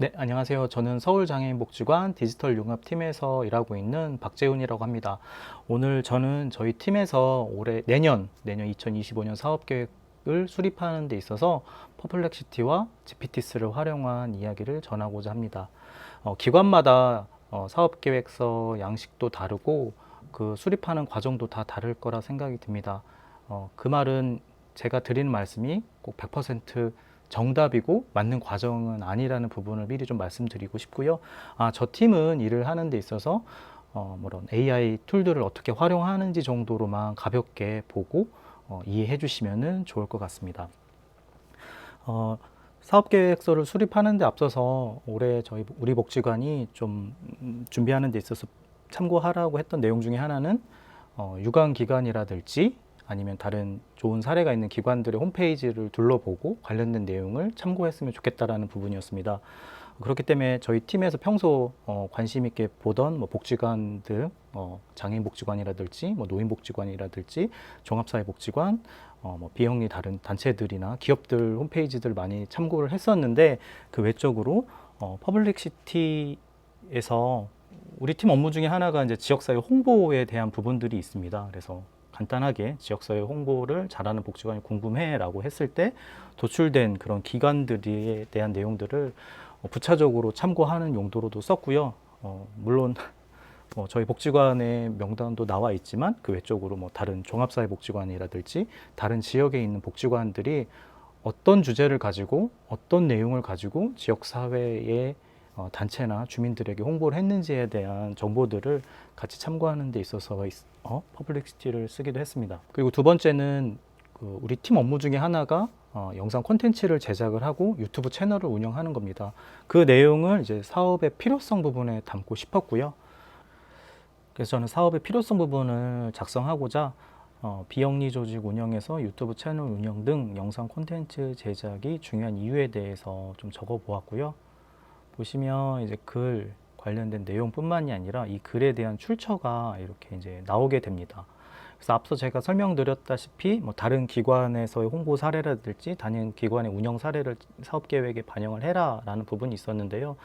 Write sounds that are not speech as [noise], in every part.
네, 안녕하세요. 저는 서울장애인복지관 디지털 융합팀에서 일하고 있는 박재훈이라고 합니다. 오늘 저는 저희 팀에서 올해 내년, 내년 2025년 사업계획을 수립하는 데 있어서 퍼플렉시티와 GPT스를 활용한 이야기를 전하고자 합니다. 어, 기관마다 어, 사업계획서 양식도 다르고 그 수립하는 과정도 다 다를 거라 생각이 듭니다. 어, 그 말은 제가 드리는 말씀이 꼭 100% 정답이고 맞는 과정은 아니라는 부분을 미리 좀 말씀드리고 싶고요. 아, 저 팀은 일을 하는 데 있어서 어, 뭐런 AI 툴들을 어떻게 활용하는지 정도로만 가볍게 보고 어, 이해해 주시면 좋을 것 같습니다. 어, 사업계획서를 수립하는 데 앞서서 올해 저희 우리 복지관이 좀 음, 준비하는 데 있어서 참고하라고 했던 내용 중에 하나는 어, 유관기관이라든지 아니면 다른 좋은 사례가 있는 기관들의 홈페이지를 둘러보고 관련된 내용을 참고했으면 좋겠다라는 부분이었습니다. 그렇기 때문에 저희 팀에서 평소 어, 관심 있게 보던 뭐 복지관들, 어, 장애인 복지관이라든지 뭐 노인 복지관이라든지 종합사회 복지관, 어, 뭐 비영리 다른 단체들이나 기업들 홈페이지들 많이 참고를 했었는데 그 외적으로 어, 퍼블릭시티에서 우리 팀 업무 중에 하나가 이제 지역사회 홍보에 대한 부분들이 있습니다. 그래서 간단하게 지역사회 홍보를 잘하는 복지관이 궁금해라고 했을 때 도출된 그런 기관들에 대한 내용들을 어, 부차적으로 참고하는 용도로도 썼고요. 어, 물론 [laughs] 뭐 저희 복지관의 명단도 나와 있지만 그 외적으로 뭐 다른 종합사회복지관이라든지 다른 지역에 있는 복지관들이 어떤 주제를 가지고 어떤 내용을 가지고 지역사회의 어, 단체나 주민들에게 홍보를 했는지에 대한 정보들을 같이 참고하는 데 있어서 어, 퍼블릭시티를 쓰기도 했습니다. 그리고 두 번째는 그 우리 팀 업무 중에 하나가 어, 영상 콘텐츠를 제작을 하고 유튜브 채널을 운영하는 겁니다. 그 내용을 이제 사업의 필요성 부분에 담고 싶었고요. 그래서 저는 사업의 필요성 부분을 작성하고자 어, 비영리 조직 운영에서 유튜브 채널 운영 등 영상 콘텐츠 제작이 중요한 이유에 대해서 좀 적어 보았고요. 보시면 이제 글 관련된 내용뿐만이 아니라 이 글에 대한 출처가 이렇게 이제 나오게 됩니다. 그래서 앞서 제가 설명드렸다시피 뭐 다른 기관에서의 홍보 사례라든지 다른 기관의 운영 사례를 사업 계획에 반영을 해라라는 부분이 있었는데요.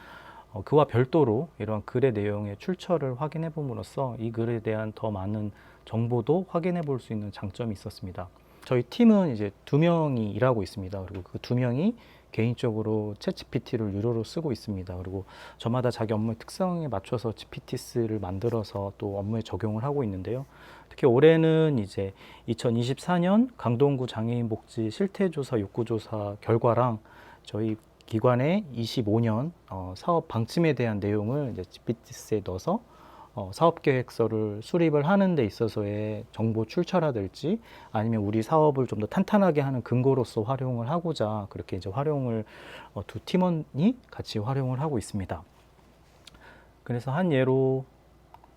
어, 그와 별도로 이러한 글의 내용의 출처를 확인해 봄으로써 이 글에 대한 더 많은 정보도 확인해 볼 수 있는 장점이 있었습니다. 저희 팀은 이제 두 명이 일하고 있습니다. 그리고 그 두 명이 개인적으로 챗 GPT를 유료로 쓰고 있습니다. 그리고 저마다 자기 업무의 특성에 맞춰서 GPT스를 만들어서 또 업무에 적용을 하고 있는데요. 특히 올해는 이제 2024년 강동구 장애인 복지 실태조사 욕구조사 결과랑 저희 기관의 25년 어, 사업 방침에 대한 내용을 이제 GPT스에 넣어서 어, 사업 계획서를 수립을 하는 데 있어서의 정보 출처라든지 아니면 우리 사업을 좀 더 탄탄하게 하는 근거로서 활용을 하고자 그렇게 이제 활용을 어, 두 팀원이 같이 활용을 하고 있습니다. 그래서 한 예로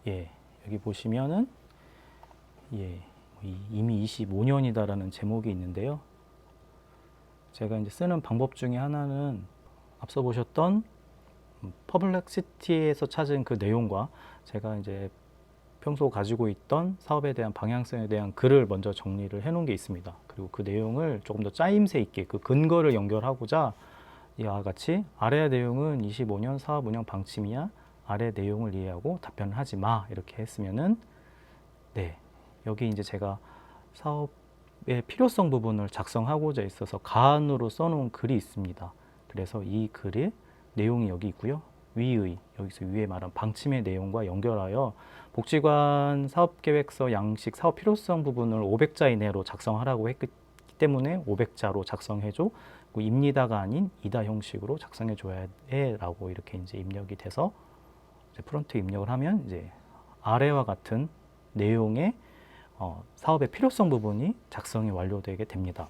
예, 여기 보시면은 예, 이미 25년이다라는 제목이 있는데요. 제가 이제 쓰는 방법 중에 하나는 앞서 보셨던 퍼블렉시티에서 찾은 그 내용과 제가 이제 평소 가지고 있던 사업에 대한 방향성에 대한 글을 먼저 정리를 해 놓은 게 있습니다. 그리고 그 내용을 조금 더 짜임새 있게 그 근거를 연결하고자 이와 같이 아래 내용은 25년 사업 운영 방침이야. 아래 내용을 이해하고 답변을 하지 마. 이렇게 했으면은 네. 여기 이제 제가 사업의 필요성 부분을 작성하고자 있어서 가안으로 써놓은 글이 있습니다. 그래서 이 글의 내용이 여기 있고요. 위의 여기서 위에 말한 방침의 내용과 연결하여 복지관 사업계획서 양식 사업 필요성 부분을 500자 이내로 작성하라고 했기 때문에 500자로 작성해줘. 입니다가 아닌 이다 형식으로 작성해 줘야 해라고 이렇게 이제 입력이 돼서 이제 프론트 입력을 하면 이제 아래와 같은 내용의 어, 사업의 필요성 부분이 작성이 완료되게 됩니다.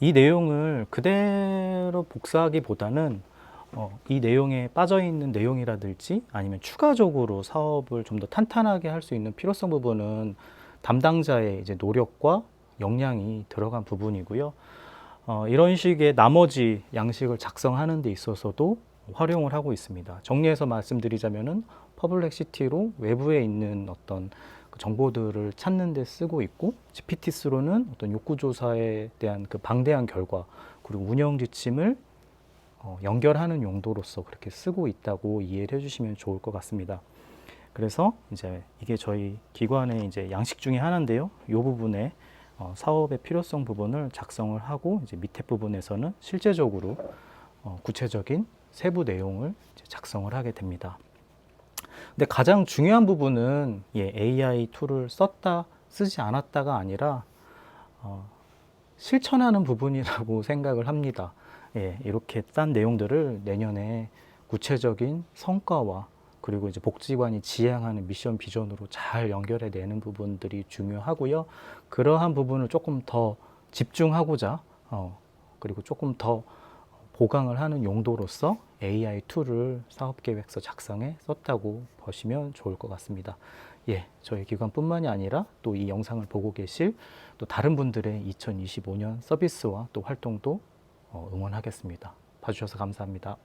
이 내용을 그대로 복사하기보다는 어, 이 내용에 빠져 있는 내용이라든지 아니면 추가적으로 사업을 좀 더 탄탄하게 할 수 있는 필요성 부분은 담당자의 이제 노력과 역량이 들어간 부분이고요. 어, 이런 식의 나머지 양식을 작성하는 데 있어서도 활용을 하고 있습니다. 정리해서 말씀드리자면은 퍼블렉시티로 외부에 있는 어떤 그 정보들을 찾는 데 쓰고 있고 GPT스로는 어떤 욕구 조사에 대한 그 방대한 결과 그리고 운영 지침을 어, 연결하는 용도로서 그렇게 쓰고 있다고 이해를 해주시면 좋을 것 같습니다. 그래서 이제 이게 저희 기관의 이제 양식 중에 하나인데요. 이 부분에 어, 사업의 필요성 부분을 작성을 하고 이제 밑에 부분에서는 실제적으로 어, 구체적인 세부 내용을 작성을 하게 됩니다. 근데 가장 중요한 부분은 예, AI 툴을 썼다 쓰지 않았다가 아니라 어, 실천하는 부분이라고 [laughs] 생각을 합니다. 예, 이렇게 딴 내용들을 내년에 구체적인 성과와 그리고 이제 복지관이 지향하는 미션 비전으로 잘 연결해 내는 부분들이 중요하고요. 그러한 부분을 조금 더 집중하고자 어, 그리고 조금 더 보강을 하는 용도로서 AI 툴을 사업 계획서 작성에 썼다고 보시면 좋을 것 같습니다. 예, 저희 기관뿐만이 아니라 또 이 영상을 보고 계실 또 다른 분들의 2025년 서비스와 또 활동도 어, 응원하겠습니다. 봐주셔서 감사합니다.